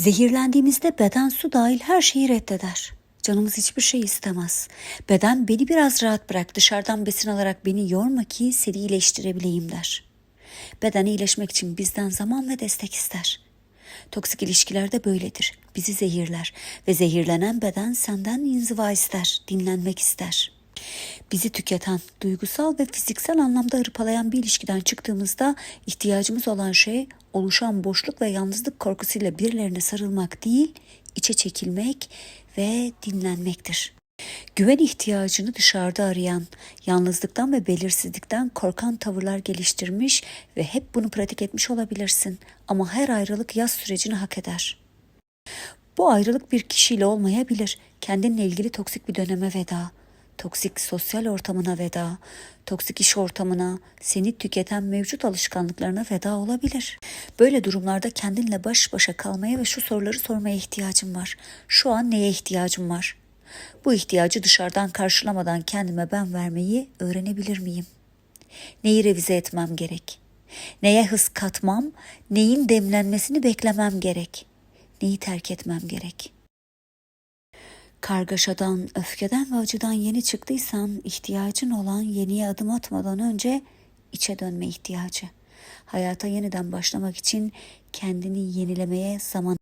Zehirlendiğimizde beden su dahil her şeyi reddeder. Canımız hiçbir şey istemez. Beden beni biraz rahat bırak, dışarıdan besin alarak beni yorma ki seni iyileştirebileyim der. Beden iyileşmek için bizden zaman ve destek ister. Toksik ilişkilerde böyledir. Bizi zehirler ve zehirlenen beden senden inziva ister, dinlenmek ister. Bizi tüketen, duygusal ve fiziksel anlamda hırpalayan bir ilişkiden çıktığımızda ihtiyacımız olan şey oluşan boşluk ve yalnızlık korkusuyla birilerine sarılmak değil, içe çekilmek ve dinlenmektir. Güven ihtiyacını dışarıda arayan, yalnızlıktan ve belirsizlikten korkan tavırlar geliştirmiş ve hep bunu pratik etmiş olabilirsin. Ama her ayrılık yaz sürecini hak eder. Bu ayrılık bir kişiyle olmayabilir. Kendinle ilgili toksik bir döneme veda, toksik sosyal ortamına veda, toksik iş ortamına, seni tüketen mevcut alışkanlıklarına veda olabilir. Böyle durumlarda kendinle baş başa kalmaya ve şu soruları sormaya ihtiyacım var. Şu an neye ihtiyacım var? Bu ihtiyacı dışarıdan karşılamadan kendime ben vermeyi öğrenebilir miyim? Neyi revize etmem gerek? Neye hız katmam, neyin demlenmesini beklemem gerek? Neyi terk etmem gerek? Kargaşadan, öfkeden ve acıdan yeni çıktıysan ihtiyacın olan yeniye adım atmadan önce içe dönme ihtiyacı. Hayata yeniden başlamak için kendini yenilemeye zaman